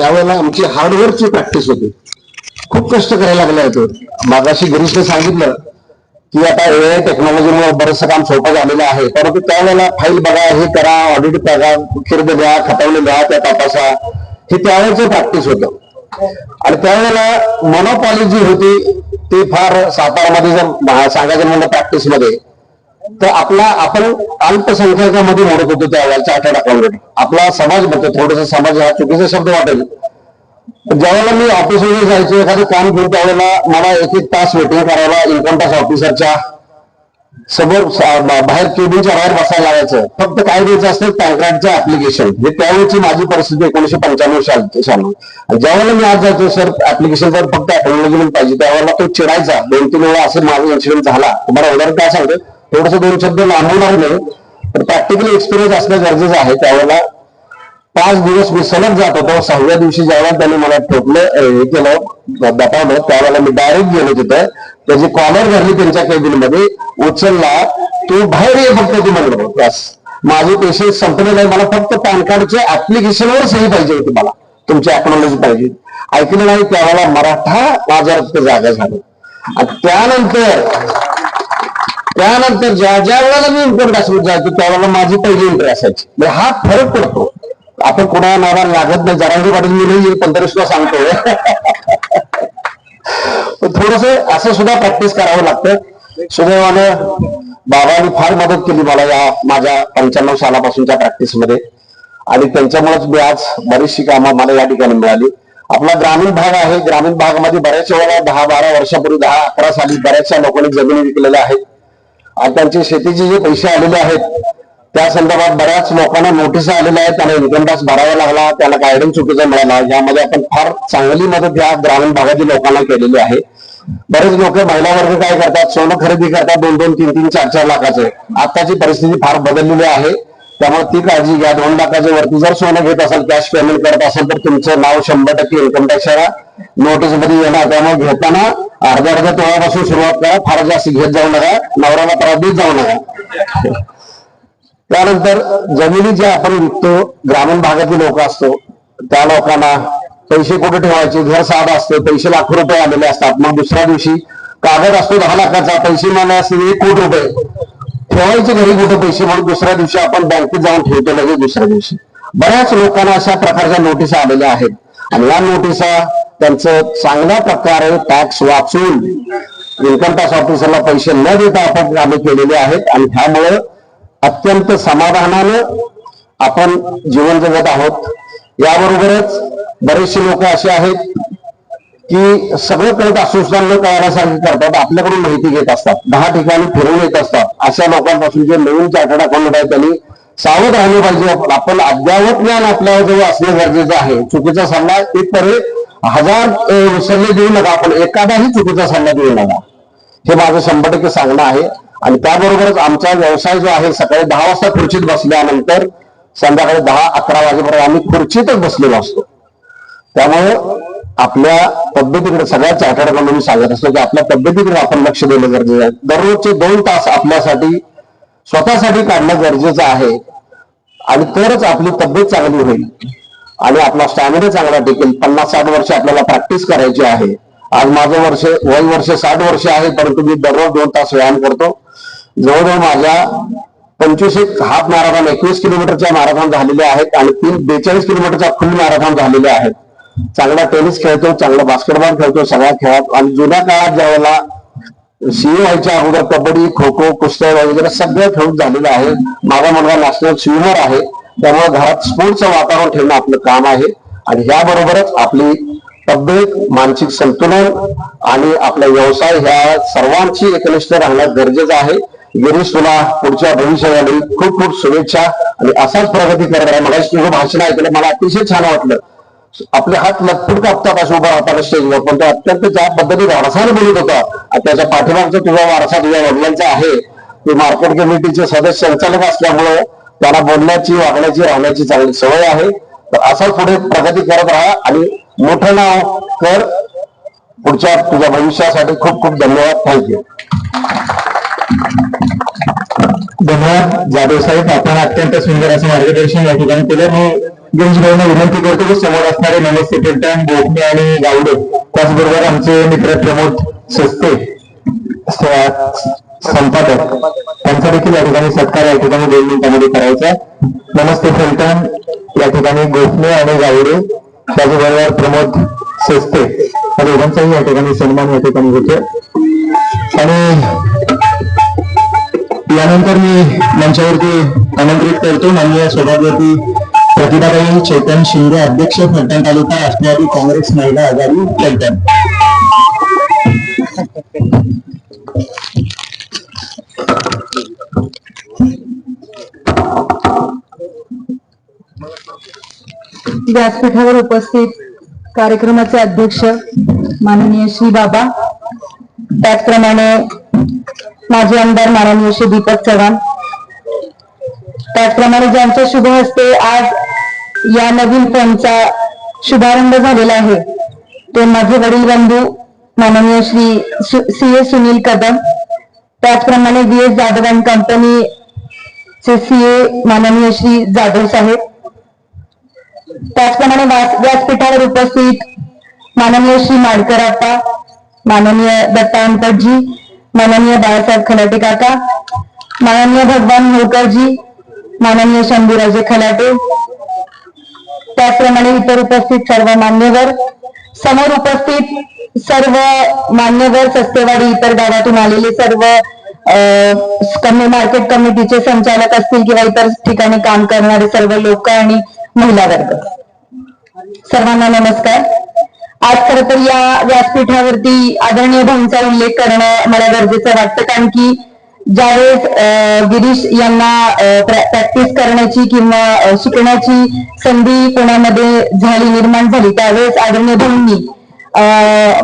त्यावेळेला आमची हार्डवर्कची प्रॅक्टिस होती. खूप कष्ट करायला लागलं होतं. मागाशी गिरीशने सांगितलं की आता ए टेक्नॉलॉजीमुळे बरंचसं काम सोपं झालेलं आहे. परंतु त्यावेळेला फाईल बघा हे करा ऑडिट करा किरद द्या खतवणे द्या त्या तपासा. हे त्यावेळेचं प्रॅक्टिस होतं. आणि त्यावेळेला मोनोपॉली जी होती ती फार सातारामध्ये जर सांगायचं म्हणलं प्रॅक्टिसमध्ये तर आपला आपण अल्पसंख्याकामध्ये मोडत होतो त्यावेळेला चार्टर्ड अकाउंटंट आपला समाज म्हणतो थोडस समाज हा चुकीचा शब्द वाटेल ज्यावेळेला मी ऑफिसमध्ये जायचो एखादं काम घेऊन त्यावेळेला मला एक एक तास वेटिंग करायला इन्कम टॅक्स ऑफिसरच्या समोर बाहेर केबिनच्या बाहेर बसायला लागायचं. फक्त काय द्यायचं असतं पॅन कार्डचं ऍप्लिकेशन हे त्यावेळेची माझी परिस्थिती एकोणीशे पंच्याण्णव साल साली. ज्यावेळेला मी आज जायचो सर ऍप्लिकेशन जर फक्त ऍक्नॉलॉजमेंट पाहिजे. त्यावेळेला तो चिडायचा दोन तीन वेळा असं माझा इन्सिडेंट झाला. तुम्हाला उदाहरण काय सांगतो? थोडस दोन शब्द लांबून राहिले तर प्रॅक्टिकली एक्सपिरियन्स असणं गरजेचं आहे. त्यावेळेला पाच दिवस मी सलग जात होतो. सहाव्या दिवशी ज्यावेळेला त्यांनी मला ठोकलं हे केलं दपावलं त्यावेळेला मी डायरेक्ट गेलो तिथं. त्याची कॉलर धरली त्यांच्या केबिन उचलला तू बाहेर ये फक्त तू म्हणलं बस. माझे पैसे संपले नाही. मला फक्त पॅन कार्डच्या ऍप्लिकेशनवर सही पाहिजे होती मला. तुमची अॅक्नॉलॉजी पाहिजे. ऐकलं नाही त्यावेळेला मराठा माझ्या जागा झालं. त्यानंतर त्यानंतर ज्या ज्या वेळेला मी इम्पोर्ट जायचो त्यावेळेला माझी पहिली एंट्री असायची. म्हणजे हा फरक पडतो. आपण कोणा नावा लागत नाही जरांगी पाटील मी नाही पण सुद्धा सांगतोय. थोडस असं सुद्धा प्रॅक्टिस करावं लागतं. सुदैवाने बाबांनी फार मदत केली मला या माझ्या पंच्याण्णव सालापासूनच्या प्रॅक्टिसमध्ये. आणि त्यांच्यामुळेच मी आज बरीचशी कामं मला या ठिकाणी मिळाली. आपला ग्रामीण भाग आहे. ग्रामीण भागामध्ये बऱ्याच वेळेला दहा बारा वर्षापूर्वी दहा अकरा साली बऱ्याचशा लोकांनी जमिनी विकलेल्या आहेत. त्यांचे शेतीचे जे पैसे आलेले आहेत त्या संदर्भात बऱ्याच लोकांना नोटीस आलेल्या आहेत त्यांना इन्कम टॅक्स भरावा लागला त्याला गायडन्स चुकीचा मिळाला यामध्ये आपण फार चांगली मदत या ग्रामीण भागातील लोकांना केलेली आहे. बरेच लोक महिला वर्ग काय करतात सोनं खरेदी करतात दोन दोन तीन तीन चार चार लाखाचे. आताची परिस्थिती फार बदललेली आहे. त्यामुळे ती काळजी घ्या. दोन लाखाच्या वरती जर सोनं घेत असाल कॅश पेमेंट करत असाल तर तुमचं नाव शंभर टक्के इन्कम टॅक्स नोटीसमध्ये येणार. त्यामुळे घेताना अर्ध्या अर्ध्या तोळापासून सुरुवात करा. फार जास्त घेत जाऊ नका. नवऱ्याला त्रास देत जाऊ नका. त्यानंतर जमिनी ज्या आपण विकतो ग्रामीण भागातील लोक असतो त्या लोकांना पैसे कुठे ठेवायचे? घर साधा असते पैसे लाखो रुपये आलेले असतात. मग दुसऱ्या दिवशी कागद असतो दहा लाखाचा पैसे मला असते एक कोटी रुपये. ठेवायचे घरी कुठे पैसे म्हणून दुसऱ्या दिवशी आपण बँकेत जाऊन ठेवतो लगेच दुसऱ्या दिवशी. बऱ्याच लोकांना अशा प्रकारच्या नोटिसा आलेल्या आहेत. आणि या नोटिसा त्यांचं चांगल्या प्रकारे टॅक्स वाचून इन्कम टॅक्स ऑफिसरला पैसे न देता आपण कामे केलेले आहेत. आणि त्यामुळे अत्यंत समाधानानं आपण जीवन जगत आहोत. याबरोबरच बरेचसे लोक असे आहेत की सगळं करत असून करतात आपल्याकडून माहिती घेत असतात दहा ठिकाणी फिरून येत असतात. अशा लोकांपासून जे नवीन चार्टर्ड अकाउंटंट आहे त्यांनी सावध राहिले पाहिजे. आपण अद्यावत ज्ञान आपल्याजवळ असणं गरजेचं आहे चुकीचा सल्ला इथपर्यंत हजार सल्ले देऊ नका आपण एखादाही चुकीचा सल्ला देऊ नका. हे माझं शंभर टक्के सांगणं आहे. आणि त्याबरोबरच आमचा व्यवसाय जो आहे सकाळी दहा वाजता खुर्चीत बसल्यानंतर संध्याकाळी दहा अकरा वाजेपर्यंत आम्ही खुर्चीतच बसलेलो असतो. त्यामुळे आपल्या पद्धतीकडे सगळ्या चार्टर्ड अकाउंटंट सांगत असतो की आपल्या तब्येतीकडे आपण लक्ष देणं गरजेचं आहे. दररोजचे दोन तास आपल्यासाठी स्वतःसाठी काढणं गरजेचं आहे. आणि तरच आपली तब्येत चांगली होईल. आणि आपला स्टॅमिना चांगला टिकेल. पन्नास साठ वर्ष आपल्याला प्रॅक्टिस करायची आहे. आज माझं वर्ष वय वर्ष साठ वर्ष आहे परंतु मी दररोज दोन तास व्यायाम करतो. जवळजवळ माझ्या पंचवीस एक हाफ मॅरेथॉन एकवीस किलोमीटरच्या मॅरेथॉन झालेले आहेत आणि तीन बेचाळीस किलोमीटरच्या फुल मॅरेथॉन झालेले आहेत. चांगला टेनिस खेळतो चांगला बास्केटबॉल खेळतो सगळ्या खेळात. आणि जुन्या काळात ज्यावेळेला सीए व्हायच्या अगोदर कबड्डी खो खो कुस्त्या वगैरे सगळं खेळून झालेलं आहे. माझा मुलगा नॅशनल स्विमर आहे. त्यामुळे घरात स्पोर्टचं वातावरण ठेवणं आपलं काम आहे. आणि याबरोबरच आपली तब्येत मानसिक संतुलन आणि आपला व्यवसाय ह्या सर्वांची एकनिष्ठ राहणं गरजेचं आहे. गिरीश तुला पुढच्या भविष्यासाठी खूप खूप शुभेच्छा. आणि असाच प्रगती करत आहे मला तुझं भाषण ऐकलं मला अतिशय छान वाटलं. आपले हात लटपूट कापतात असं उभा राहताना स्टेजवर पण तो अत्यंत ज्या पद्धतीने वारसाने बोलत होता? त्याच्या पाठीमागचा तुझा वारसा तुझ्या वडिलांचा आहे. ते मार्केट कमिटीचे सदस्य संचालक असल्यामुळे त्याला बोलण्याची वागण्याची राहण्याची चांगली सवय आहे. तर असं पुढे प्रगती करत राहा आणि मोठं नाव कर. पुढच्या तुझ्या भविष्यासाठी खूप खूप धन्यवाद. थँक्यू धन्यवाद. जाधव साहेब आपण अत्यंत सुंदर असं मार्गदर्शन या ठिकाणी केलं. मी गिरीशभाईंना विनंती करतो की समोर असणारे नमस्ते कीर्तन बोकणे आणि गावडे त्याचबरोबर आमचे मित्र प्रमोद सस्ते संपादक त्यांचा देखील या ठिकाणी सत्कार या ठिकाणी दोन मिनिटांमध्ये करायचा नमस्ते फलटण या ठिकाणी गोखले आणि गावडे त्याचबरोबर प्रमोद सस्ते या दोघांचाही या ठिकाणी सन्मान या ठिकाणी होतो आणि यानंतर मी मंचावरती आमंत्रित करतो माननीय सभापती प्रतिभाताई चेतन शिंदे अध्यक्ष फलटण तालुका राष्ट्रवादी काँग्रेस महिला आघाडी फलटण. व्यासपीठावर उपस्थित कार्यक्रमाचे अध्यक्ष माननीय श्री बाबा. त्याचप्रमाणे माजी आमदार माननीय श्री दीपक चव्हाण. त्याचप्रमाणे ज्यांच्या शुभ हस्ते आज या नवीन फोनचा शुभारंभ झालेला आहे ते माझे वडील बंधू माननीय श्री सी ए सुनील कदम त्याचप्रमाणे V S Jadhav and company चे सी ए माननीय श्री जाधव साहेब. त्याचप्रमाणे व्यासपीठावर उपस्थित माननीय श्री माडकर आप्पा माननीय दत्तांतजी माननीय बाळासाहेब खलाटे काका माननीय भगवान होळकरजी माननीय शंभूराजे खलाटे त्याचप्रमाणे इतर उपस्थित सर्व मान्यवर समोर उपस्थित सर्व मान्यवर सस्तेवाडी इतर गावातून आलेले सर्व कमी मार्केट कमिटीचे संचालक असतील किंवा इतर ठिकाणी काम करणारे सर्व लोक आणि महिला वर्ग सर्वांना नमस्कार. आज खर तर या व्यासपीठावरती आदरणीय भाऊंचा उल्लेख करणं मला गरजेचं वाटतं कारण की ज्यावेळेस अं, गिरीश यांना प्रॅक्टिस करण्याची किंवा शिकण्याची संधी पुण्यामध्ये झाली निर्माण झाली त्यावेळेस आदरणीय भाऊंनी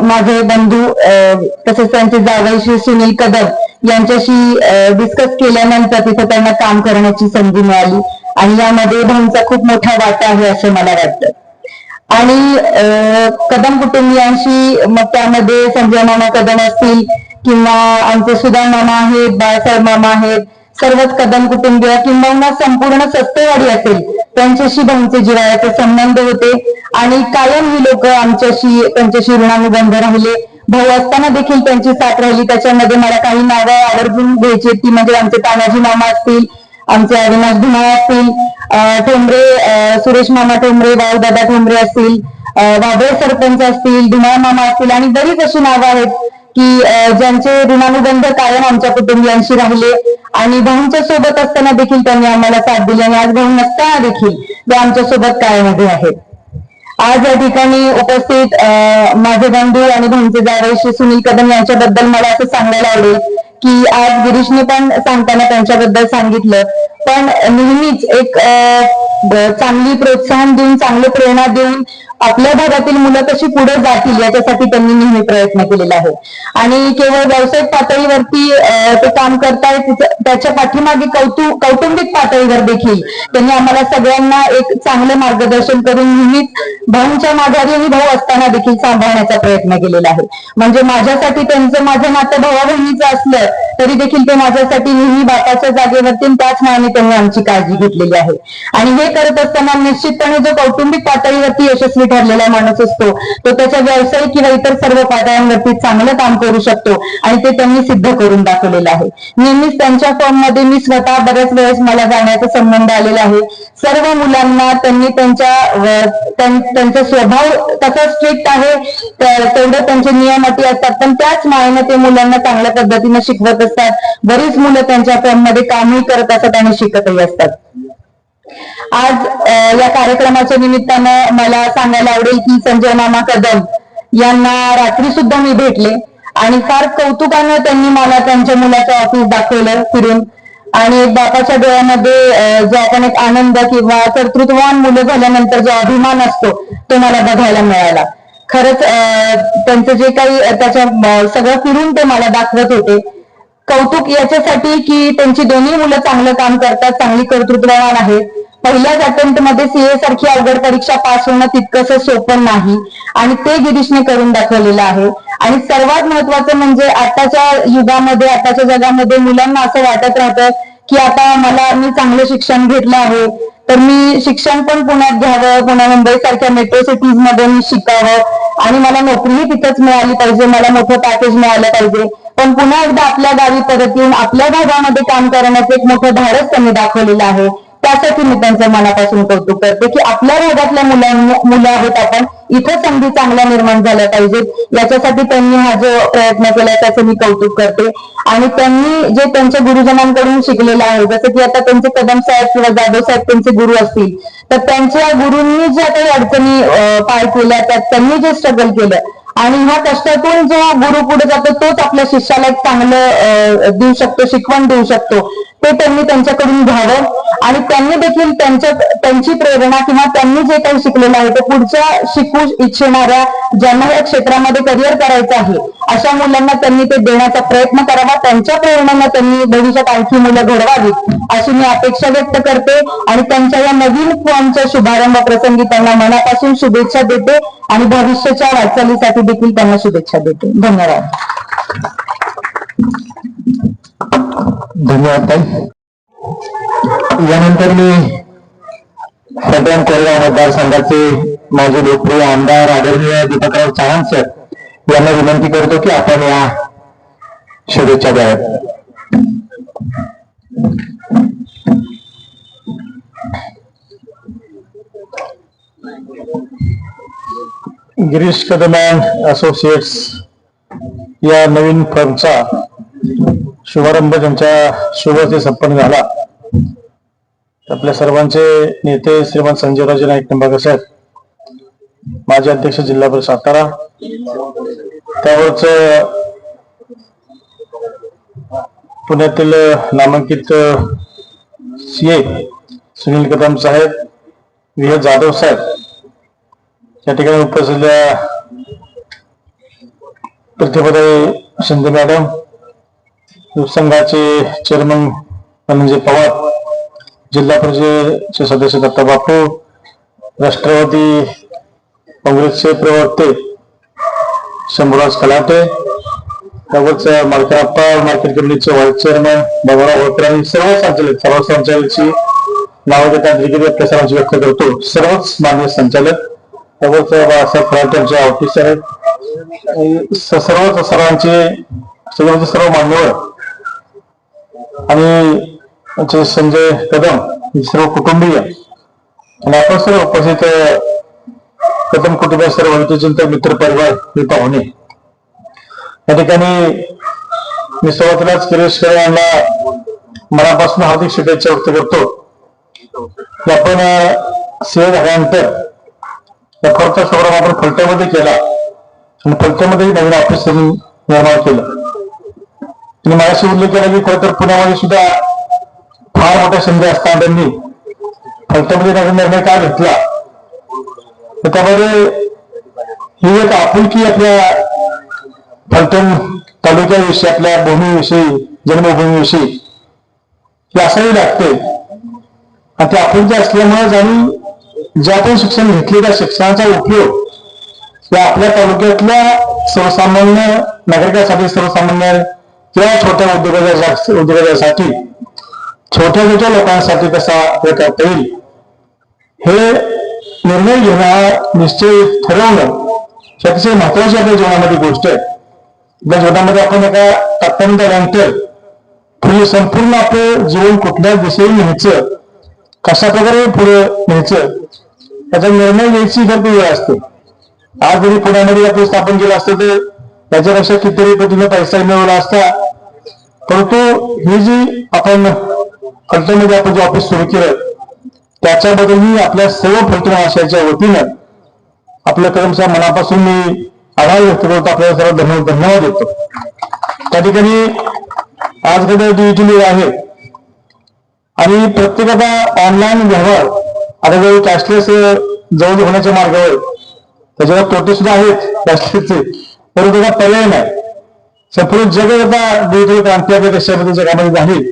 माझे बंधू अं, तसेच त्यांचे जावई श्री सुनील कदम यांच्याशी डिस्कस केल्यानंतर तिथे त्यांना काम करण्याची संधी मिळाली. आणि यामध्ये भाऊंचा खूप मोठा वाटा आहे असं मला वाटतं. आणि कदम कुटुंबियांशी मग त्यामध्ये संजय मामा कदम असतील किंवा आमचे सुदान मामा आहेत बाळासाहेब मामा आहेत सर्वच कदम कुटुंबीय किंवा संपूर्ण सस्तेवाडी असेल त्यांच्याशी भाऊंचे जिवाळ्याचे संबंध होते. आणि कायम ही लोक आमच्याशी त्यांच्याशी ऋणानुबंध राहिले. भाऊ असताना देखील त्यांची साथ राहिली. त्याच्यामध्ये मला काही नावं आवर्जून घ्यायची ती म्हणजे आमचे तानाजी मामा असतील आमचे अविनाश धुमाळ असतील ठोंबरे सुरेश मामा ठोंबरे दादा ठोंबरे असतील वादळ वाबळे सरपंच असतील धुमाळ मामा असतील आणि बरीच अशी नावं आहेत की ज्यांचे ऋणानुबंध कायम आमच्या कुटुंबियांशी राहिले. आणि भाऊंच्या सोबत असताना देखील त्यांनी आम्हाला साथ दिली आणि आज भाऊ नसताना देखील ते आमच्यासोबत कायमध्ये आहेत. आज या ठिकाणी उपस्थित अं, माझे बंधू आणि भाऊंचे जावई श्री सुनील कदम यांच्याबद्दल मला असं सांगायला आवडेल की आज गिरीशने पण सांगताना त्यांच्याबद्दल सांगितलं. पण नेहमीच एक अं, चांगली प्रोत्साहन देऊन चांगली प्रेरणा देऊन आपल्या भागातील मुलं कशी पुढे जातील याच्यासाठी त्यांनी नेहमी प्रयत्न केलेला आहे. आणि केवळ व्यावसायिक पातळीवरती ते काम करतायत त्याच्या पाठीमागे कौतुक कौटुंबिक पातळीवर देखील त्यांनी आम्हाला सगळ्यांना एक चांगलं मार्गदर्शन करून नेहमीच भाऊंच्या माघारीही भाऊ असताना देखील सांभाळण्याचा प्रयत्न केलेला आहे. म्हणजे माझ्यासाठी त्यांचं माझं नातं भावा बहिणीचं असलं तरी देखील ते माझ्यासाठी नेहमी बापाच्या जागेवरती त्याच नावाने त्यांनी आमची काळजी घेतलेली आहे. आणि हे करत असताना निश्चितपणे जो कौटुंबिक पातळीवरती यशस्वी ठरलेला माणूस असतो तो त्याच्या व्यावसायिक किंवा इतर सर्व पातळ्यांवरती चांगलं काम करू शकतो आणि ते त्यांनी सिद्ध करून दाखवलेलं आहे. नेहमीच त्यांच्या फॉर्ममध्ये मी स्वतः बऱ्याच वेळेस मला जाण्याचा संबंध आलेला आहे. सर्व मुलांना त्यांनी त्यांच्या त्यांचा स्वभाव तसा स्ट्रिक्ट आहे तेवढं त्यांचे नियम अटी असतात पण त्याच मायेने ते मुलांना चांगल्या पद्धतीने शिकवत असतात. बरीच मुलं त्यांच्या फॉर्ममध्ये कामही करत असतात आणि शिकतही असतात. आज या कार्यक्रमाच्या निमित्तानं मला सांगायला आवडेल की संजय मामा कदम यांना रात्री सुद्धा मी भेटले आणि फार कौतुकानं त्यांनी मला त्यांच्या मुलाचं ऑफिस दाखवलं फिरून. आणि एक बापाच्या डोळ्यामध्ये जो आपण एक आनंद किंवा कर्तृत्ववान मुलं झाल्यानंतर जो अभिमान असतो तो मला बघायला मिळाला. खरंच त्यांचं जे काही त्याच्या सगळं फिरून ते मला दाखवत होते. कौतुक याच्यासाठी की त्यांची दोन्ही मुलं चांगलं काम करतात चांगली कर्तृत्ववान आहेत. पहिल्याच अटेम्प्टमध्ये सीए सारखी अवघड परीक्षा पास होणं तितकंसं सोपं नाही. आणि ते गिरीशने करून दाखवलेलं आहे. आणि सर्वात महत्वाचं म्हणजे आताच्या युगामध्ये आताच्या जगामध्ये मुलांना असं वाटत राहतं की आता मला मी चांगलं शिक्षण घेतलं आहे. तर मी शिक्षण पण पुण्यात घ्यावं पुण्या मुंबई सारख्या मेट्रो सिटीजमध्ये मी शिकावं. आणि मला नोकरीही तिथंच मिळाली पाहिजे मला मोठं पॅकेज मिळालं पाहिजे. पण पुन्हा एकदा आपल्या गावी परत येऊन आपल्या भागामध्ये काम करण्याचं एक मोठं धाडस त्यांनी दाखवलेलं आहे. त्यासाठी मी त्यांचं मनापासून कौतुक करते की आपल्या भागातल्या मुलांनी मुलं आहेत आपण इथं संधी चांगल्या निर्माण झाल्या पाहिजेत याच्यासाठी त्यांनी हा जो प्रयत्न केला त्याचं मी कौतुक करते. आणि त्यांनी जे त्यांच्या गुरुजनांकडून शिकलेलं आहे जसं की आता त्यांचे कदम साहेब किंवा जाधव साहेब त्यांचे गुरु असतील तर त्यांच्या गुरूंनी ज्या काही अडचणी पार केल्या त्यात त्यांनी जे स्ट्रगल केलं आणि ह्या कष्टातून जो गुरु पुढे जातो तोच आपल्या शिष्याला एक चांगलं देऊ शकतो शिकवण देऊ शकतो. ते त्यांनी त्यांच्याकडून घ्यावं. आणि त्यांनी देखील त्यांच्या त्यांची प्रेरणा किंवा त्यांनी जे काही शिकलेलं आहे ते पुढच्या शिकू इच्छिणाऱ्या ज्यांना या क्षेत्रामध्ये करिअर करायचं आहे अशा मुलांना त्यांनी ते देण्याचा प्रयत्न करावा. त्यांच्या प्रेरणेनं त्यांनी भविष्यात आणखी मुलं घडवावीत अशी मी अपेक्षा व्यक्त करते. आणि त्यांच्या या नवीन फॉर्मच्या शुभारंभ प्रसंगी त्यांना मनापासून शुभेच्छा देते. आणि भविष्याच्या वाटचालीसाठी देखील त्यांना शुभेच्छा देते. धन्यवाद. धन्यवाद ताई. यानंतर मी सटन कोरेगाव मतदारसंघाचे माझे लोकप्रिय आमदार आदरणीय दीपकराव चव्हाण सर यांना विनंती करतो की आपण या शुभेच्छा द्याव्यात. गिरीश कदमान असोसिएट्स या नवीन फर्मचा शुभारंभ ज्यांच्या शुभते संपन्न झाला. आपल्या सर्वांचे नेते श्रीमान संजयराजे नाईक निंबाळकर साहेब माजी अध्यक्ष जिल्हा परिषद सातारा त्यावरच पुण्यातील नामांकित सीए सुनील कदम साहेब विह जाधव साहेब या ठिकाणी उपस्थित प्रतिभाताई शिंदे मॅडम संघाचे चेअरमन धनंजय पवार जिल्हा परिषदेचे सदस्य दत्ता बापू राष्ट्रवादी काँग्रेसचे प्रवक्ते शंभूराज कलाटे त्यावरच मालकराप्पा मार्केट कमिटीचे व्हाईस चेअरमन बाबाराव होळकर आणि सर्व संचालक सर्व संचालकांची नाव देतात देखील व्यक्त करतो. सर्वच मान्य संचालक त्यावरच बाळासाहेब फराटेंचे ऑफिसर आहेत. आणि सर्व सर्वांचे सगळ्यांचे सर्व मान्यवर. आणि आमचे संजय कदम सर्व कुटुंबीय. आणि आपण सर्व उपस्थित कदम कुटुंब सर्व हितचिंतक मित्र परिवार हे पाहुणे. या ठिकाणी मी सुरुवातीलाच किरीश खरे यांना मनापासून हार्दिक शुभेच्छा व्यक्त करतो. की आपण सेवा झाल्यानंतर या फरचा शुभारंभ आपण फलट्यामध्ये केला. आणि फलट्यामध्येही नवीन ऑफिस निर्माण केलं. आणि माझ्याशी उल्लेख केला की खरं तर पुण्यामध्ये सुद्धा फार मोठ्या संधी असताना त्यांनी. फलट्यामध्ये नवीन निर्णय का घेतला? तर त्यामध्ये ही एक आपुलकी आपल्या फलटण तालुक्याविषयी आपल्या भूमीविषयी जन्मभूमीविषयी ही असावी लागते आणि ते आपुलकी असल्यामुळे आणि ज्यातून शिक्षण घेतले त्या शिक्षणाचा उपयोग या आपल्या तालुक्यातल्या सर्वसामान्य नागरिकांसाठी सर्वसामान्य किंवा छोट्या उद्योगाच्या उद्योगासाठी छोट्या छोट्या लोकांसाठी कसा हे करता येईल हे निर्णय घेणं हा निश्चय ठरवणं ही अतिशय महत्वाची आपल्या जीवनामध्ये गोष्ट आहे. आपल्या जीवनामध्ये आपण एका टप्प्यानंतर पुढे संपूर्ण आपलं जीवन कुठल्या दिशेने न्यायचं कशा प्रकारे पुढे न्यायचं त्याचा निर्णय घ्यायची गर्दी वेळ असते. आज जरी पुण्यामध्ये आपण स्थापन केलं असतं तर त्याच्यापेक्षा कितीतरी पटीने पैसा मिळवला असता. परंतु ही जी आपण फलटणमध्ये आपण जे ऑफिस सुरू केलं त्याच्याबद्दल मी आपल्या सर्व फलटण वतीनं आपल्या कदमच्या मनापासून मी आभार व्यक्त करतो. आपल्याला सर्व धन्यवाद धन्यवाद देतो. त्या ठिकाणी आज कडे डिजिटल आहे आणि प्रत्येकाचा ऑनलाईन व्यवहार आता जवळ कॅशलेस जवळ होण्याच्या मार्गावर त्याच्यावर तोटे सुद्धा आहेत कॅशलेसचे परंतु त्याचा पर्याय नाही. संपूर्ण जग आता डिजिटल क्रांती आपल्या देशामध्ये जगामध्ये झाली.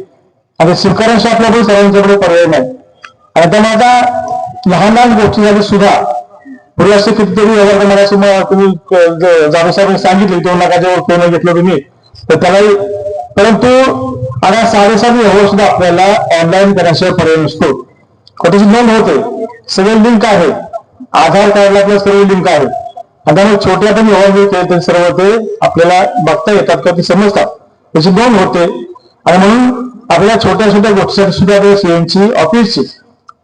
आणि स्वीकारांशी आपल्याकडे सर्वांच्याकडे पर्याय नाही. आणि त्यामुळे आता लहान लहान गोष्टीसाठी सुद्धा. पूर्वी असे कितीतरी हजार मगाशी तुम्ही जाधव साहेबांनी सांगितले दोन लाखाच्या वर घेतलं तुम्ही. तर त्यालाही परंतु आता साडेसात व्यवहार सुद्धा आपल्याला ऑनलाईन करण्याशिवाय पर्याय नसतो. त्याची नोंद होते सगळे लिंक आहे? आधार कार्डला आपल्या सर्व लिंक आहे. आणि त्यामुळे छोट्या पण व्यवहार केले ते सर्व ते आपल्याला बघता येतात किंवा ते समजतात. त्याची नोंद होते. आणि म्हणून आपल्या छोट्या छोट्या गोष्टीसाठी सुद्धा आपल्या सीएनची ऑफिसची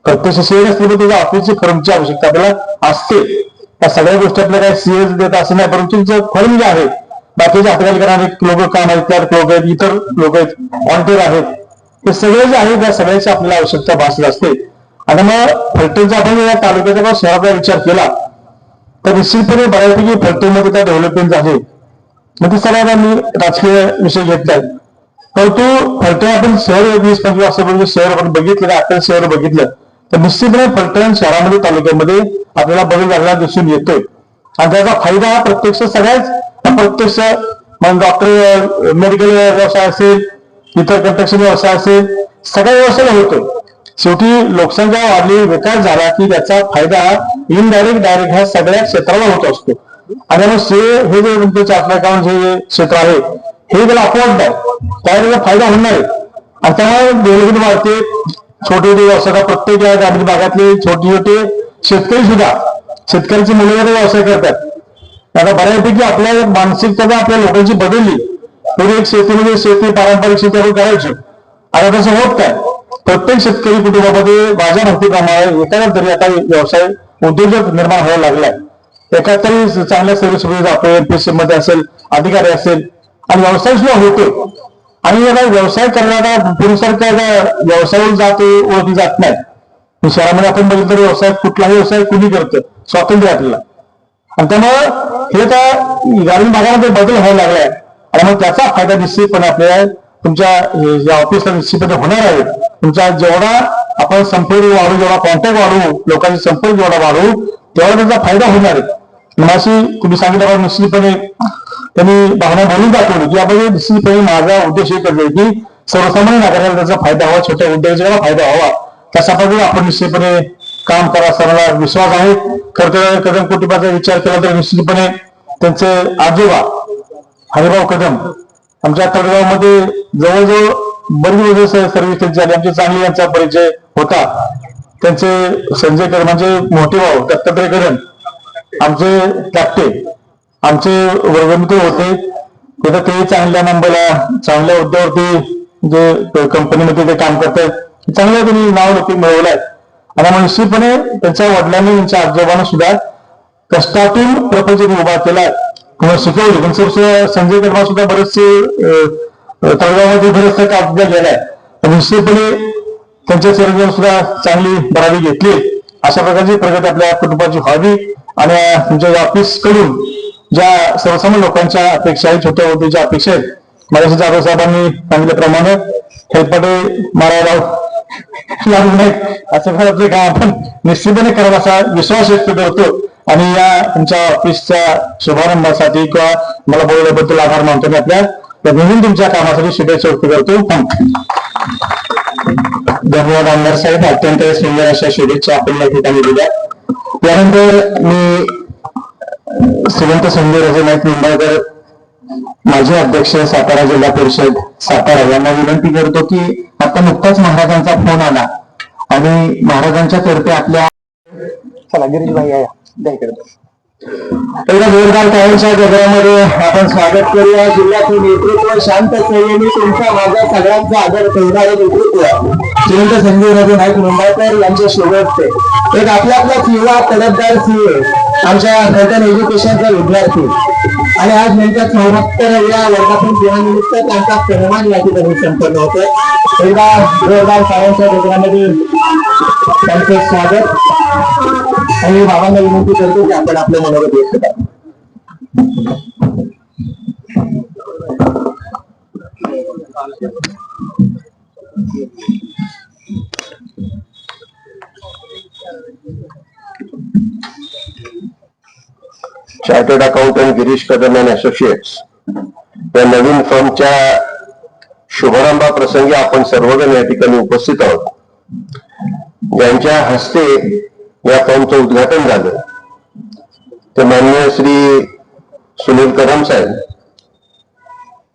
प्रत्यक्ष सीएन असली तर त्याच्या ऑफिसची फर्मची आवश्यकता आपल्याला असते. त्या सगळ्या गोष्टी आपल्याला काही सीएस देत असं नाही परंतु जे फर्म जे आहे बाकीचे हाताखाली करणारे लोक काम आहेत त्या लोक आहेत इतर लोक आहेत ऑन्टर आहेत. हे सगळे जे आहेत त्या सगळ्याची आपल्याला आवश्यकता भासत असते. आता मग फलटणचा आपण या तालुक्याचा किंवा शहराचा विचार केला तर निश्चितपणे बऱ्यापैकी फलटणमध्ये त्या डेव्हलपमेंट आहे. मग ते सगळ्यांना मी राजकीय विषय घेतलाय. परंतु फलटण आपण शहर वीस पंचवीस वर्षापूर्वी शहर आपण बघितलं आता शहर बघितलं तर निश्चितपणे फलटण शहरामध्ये तालुक्यामध्ये आपल्याला बदल झालेला दिसून येतोय. आणि त्याचा फायदा हा प्रत्यक्ष सगळ्याच अप्रत्यक्ष मग डॉक्टर मेडिकल व्यवसाय असेल इतर कंट्रक्शन व्यवसाय असेल सगळ्या व्यवसायाला होतोय. शेवटी लोकसंख्या वाढली विकास झाला की त्याचा फायदा इनडायरेक्ट डायरेक्ट ह्या सगळ्या क्षेत्राला होत असतो. आणि मग से हे जे तुमचं चार्टर्ड अकाउंट हे जे क्षेत्र आहे हे त्याला अपवाद नाही. त्यावेळेला त्याचा फायदा होणार आहे. आणि त्यामुळे वाढते. छोटे छोटे व्यवसाय प्रत्येक या ग्रामीण भागातले छोटे छोटे शेतकरी सुद्धा शेतकऱ्यांची मुलं व्यवसाय करतात. आता बऱ्यापैकी आपल्या मानसिकता आपल्या लोकांची बदलली. पूर्वी एक शेतीमध्ये शेती पारंपरिक शेती आपण करायचो. आता तसं होत काय प्रत्येक शेतकरी कुटुंबामध्ये माझ्या माहितीप्रमाणे एखादा तरी आता व्यवसाय उद्योजक निर्माण व्हायला लागलाय एका तरी चांगल्या सर्व्हिसमध्ये जातो एमपीएससी मध्ये असेल अधिकारी असेल आणि व्यवसाय सुद्धा होतो आणि याला व्यवसाय करणारा पूर्वीसारख्या व्यवसायाला जाते ओळखली जात नाही. शहरामध्ये आपण बघितलं तर व्यवसाय कुठलाही व्यवसाय कुणी करतं स्वातंत्र्य आपल्याला. आणि त्यामुळं हे त्या ग्रामीण भागामध्ये बदल व्हायला लागलाय आणि मग त्याचा फायदा निश्चितपणे आपल्याला तुमच्या या ज्या ऑफिसला निश्चितपणे होणार आहे. तुमचा जेवढा आपण संपर्क वाढू जेवढा कॉन्टॅक्ट वाढवू लोकांचा संपर्क जेवढा वाढवू तेवढा त्याचा फायदा होणार आहे. मनाशी तुम्ही सांगितल्याप्रमाणे निश्चितपणे त्यांनी भावना बोलून दाखवली की आपण निश्चितपणे माझा उद्देश एकच आहे की सर्वसामान्य नागरिकांना त्याचा फायदा व्हावा छोट्या उद्योजकाला फायदा व्हावा त्याचा पद्धतीने आपण निश्चितपणे काम करा सर्वांना विश्वास आहे खरं कदम कुटुंबाचा विचार केला तर निश्चितपणे त्यांचे आजोबा हरिभाऊ कदम आमच्या तळगावमध्ये जवळजवळ बरीच वर्ष सर्व्हिस त्यांची झाली आमचे चांगली यांचा परिचय होता. त्यांचे संजय कदम म्हणजे मोठे भाऊ दत्तात्रय कदम आमचे धाकटे आमचे वर्गमित्र होते. तिथं ते चांगल्या नंबरला चांगल्या हुद्द्यावरती जे कंपनीमध्ये ते काम करतात. चांगल्या त्यांनी नाव लोक मिळवलं आहे आणि मग निश्चितपणे त्यांच्या वडिलांनी त्यांच्या आजोबांना सुद्धा कष्टातून प्रपंच उभा केला किंवा शिकवली पण सर संजय कर्मा सुद्धा बरेचसे तळगावमध्ये बरेचसे काम सुद्धा गेलाय पण निश्चितपणे त्यांच्या चरित्रावर सुद्धा चांगली बरावी घेतली. अशा प्रकारची प्रगती आपल्या कुटुंबाची व्हावी आणि तुमच्या ऑफिसकडून ज्या सर्वसामान्य लोकांच्या अपेक्षा आहेत छोट्या उद्योगाच्या अपेक्षा आहेत माझ्या जाधव साहेबांनी सांगितल्याप्रमाणे हेल्पटे मारायला लागू असं प्रकारचे काम आपण निश्चितपणे करत असा विश्वास व्यक्त करतो. आणि या तुमच्या ऑफिसच्या शुभारंभासाठी किंवा मला बोलल्याबद्दल आभार मानतो मी आपल्या नवीन तुमच्या कामासाठी शुभेच्छा व्यक्त करतो. धन्यवाद आमदार साहेब. अत्यंत सुंदर अशा शुभेच्छा आपण या ठिकाणी दिल्या. त्यानंतर मी श्रीमंत संजय राजे नाईक मुंबईकर माझे अध्यक्ष सातारा जिल्हा परिषद सातारा यांना विनंती करतो की आता नुकताच महाराजांचा फोन आला आणि महाराजांच्या तर्फे आपल्या चला गिरीशभाई या द्या इकडे. पहिला जोरदार टाळ्यांच्या गजरामध्ये. आपण स्वागत करूया. जिल्ह्याचं नेतृत्व शांत संयमी तुमचा माझा सगळ्यांचा आदर ठेवणारे नेतृत्व. श्रीमंत संजय राजे नाईक मुंबईकर यांच्या शुभेच्छे एक आपल्या आपला युवा तडफदार सीए आमच्या फलटण एज्युकेशनचा विद्यार्थी. आणि आज नेमक्या चौऱ्याहत्तराव्या वर्धापन दिनानिमित्त त्यांचा सन्मान या ठिकाणी संपन्न होतो एकदा जोरदार टाळ्यांच्या गजरामध्ये. त्यांचे स्वागत. आणि बाबांना विनंती करतो की आपण आपल्या मनोगत व्यक्त करा. Chartered accountant Girish Kadam and associates या नवीन फर्मच्या शुभारंभा प्रसंगी आपण सर्वजण या ठिकाणी उपस्थित आहोत. ज्यांच्या हस्ते या फॉर्मचं उद्घाटन झालं. ते माननीय श्री सुनील कदम साहेब.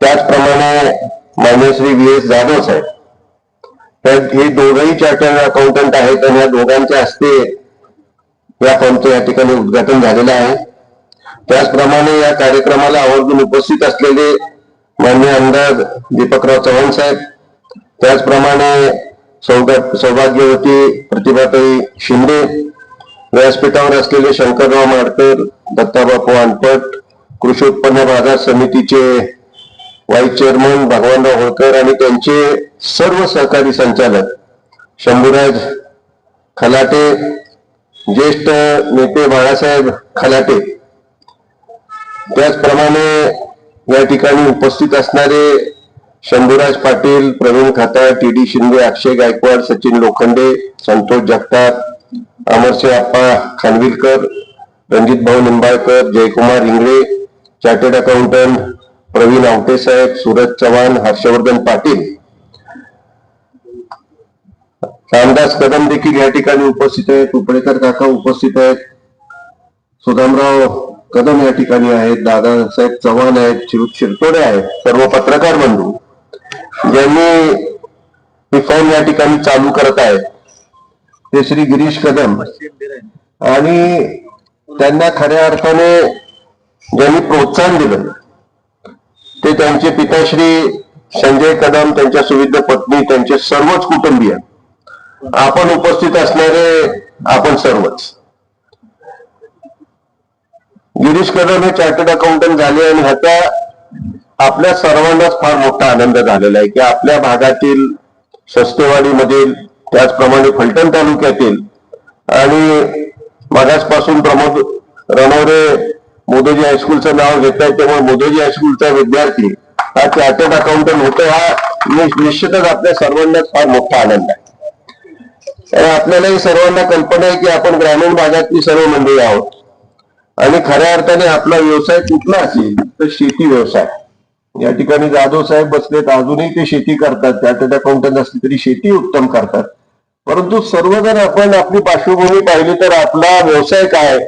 त्याचप्रमाणे मान्य श्री व्ही एस जाधव साहेब. तर हे दोघंही चार्टर्ड अकाउंटंट आहेत आणि या दोघांच्या हस्ते या फॉर्मचं या ठिकाणी उद्घाटन झालेलं आहे. त्याचप्रमाणे या कार्यक्रमाला आवर्जून उपस्थित असलेले मान्य आमदार दीपकराव चव्हाण साहेब. त्याचप्रमाणे सौभाग्यवती प्रतिभाताई शिंदे. व्यासपीठावर असलेले शंकरराव माडकर दत्ताबापू अनपट कृषी उत्पन्न बाजार समितीचे व्हाईस चेअरमन भगवानराव होळकर आणि त्यांचे सर्व सहकारी संचालक शंभूराज खलाटे ज्येष्ठ नेते बाळासाहेब खलाटे. त्याचप्रमाणे या ठिकाणी उपस्थित असणारे शंभूराज पाटील प्रवीण खाता टी डी शिंदे अक्षय गायकवाड सचिन लोखंडे संतोष जगताप अमरसिंह अप्पा खानविलकर रणजित भाऊ निंबाळकर जयकुमार इंगळे चार्टर्ड अकाउंटंट प्रवीण आवटे साहेब सूरज चव्हाण हर्षवर्धन पाटील. रामदास कदम देखील या ठिकाणी उपस्थित आहेत. उपळेकर काका उपस्थित आहेत. सुदामराव कदम या ठिकाणी आहेत. दादासाहेब चव्हाण आहेत. शिरतोडे आहेत. सर्व पत्रकार बंधू ज्यांनी ही फॉर्म या ठिकाणी चालू करत आहेत. ते श्री गिरीश कदम. आणि त्यांना खऱ्या अर्थाने ज्यांनी प्रोत्साहन दिलं ते त्यांचे पिताश्री संजय कदम त्यांच्या सुविध पत्नी त्यांचे सर्वच कुटुंबीय. आपण उपस्थित असणारे आपण सर्वच. गिरीश कदम हे चार्टर्ड अकाउंटंट झाले आणि ह्याचा आपल्या सर्वांनाच फार मोठा आनंद झालेला आहे की आपल्या भागातील सस्तेवाडीमधील त्याचप्रमाणे फलटण तालुक्यातील आणि मागासपासून प्रमोद रणवरे मोदोजी हायस्कूलचं नाव घेत आहेत त्यामुळे मोदोजी हायस्कूलचा विद्यार्थी हा चार्टर्ड अकाउंटंट होतो हा निश्चितच आपल्या सर्वांनाच फार मोठा आनंद आहे. आणि आपल्यालाही सर्वांना कल्पना आहे की आपण ग्रामीण भागातली सर्व मंडळी आहोत. आणि खऱ्या अर्थाने आपला व्यवसाय कुठला असेल तर शेती व्यवसाय. या ठिकाणी जाधव साहेब बसलेत अजूनही ते शेती करतात चार्टर्ड अकाउंटंट असले तरी शेती उत्तम करतात. परंतु सर्व जर आपण आपली पार्श्वभूमी पाहिली तर आपला व्यवसाय काय?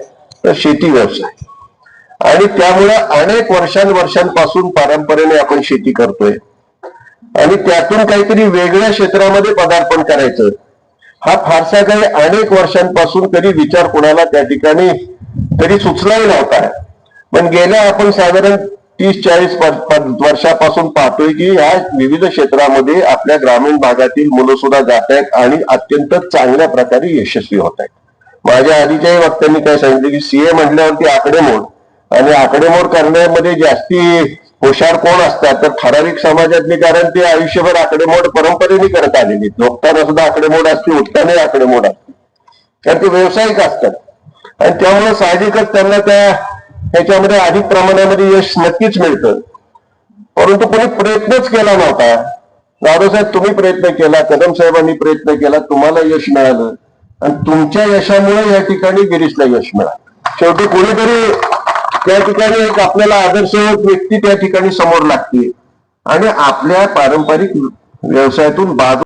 तर शेती व्यवसाय. आणि त्यामुळे अनेक वर्षांवर्षांपासून पारंपरेने आपण शेती करतोय. आणि त्यातून काहीतरी वेगळ्या क्षेत्रामध्ये पदार्पण करायचं. हा फारसा काही अनेक वर्षांपासून तरी विचार कोणाला त्या ठिकाणी तरी सुचलाही नव्हता. पण गेल्या आपण साधारण तीस चाळीस वर्षापासून पाहतोय की या विविध क्षेत्रामध्ये आपल्या ग्रामीण भागातील मुलं सुद्धा जात आहेत आणि अत्यंत चांगल्या प्रकारे यशस्वी होत आहेत. माझ्या आधीच्याही वक्त्यांनी काय सांगितलं की सीए म्हटल्यावरती आकडेमोड आणि आकडेमोड करण्यामध्ये जास्ती हुशार कोण असतात तर ठराविक समाजातले कारण ते आयुष्यभर आकडेमोड परंपरेने करत आलेली आहेत. झोपताना सुद्धा आकडेमोड असते उठतानाही आकडेमोड असते कारण ते व्यावसायिक असतात. आणि त्यामुळे साहजिकच त्यांना त्या ह्याच्यामध्ये अधिक प्रमाणामध्ये यश नक्कीच मिळतं. परंतु कोणी प्रयत्नच केला नव्हता. दादासाहेब तुम्ही प्रयत्न केला कदम साहेबांनी प्रयत्न केला तुम्हाला यश मिळालं. आणि तुमच्या यशामुळे या ठिकाणी गिरीशला यश मिळालं. शेवटी कोणीतरी त्या ठिकाणी एक आपल्याला आदर्श व्यक्ती त्या ठिकाणी समोर लागते. आणि आपल्या पारंपरिक व्यवसायातून बाजू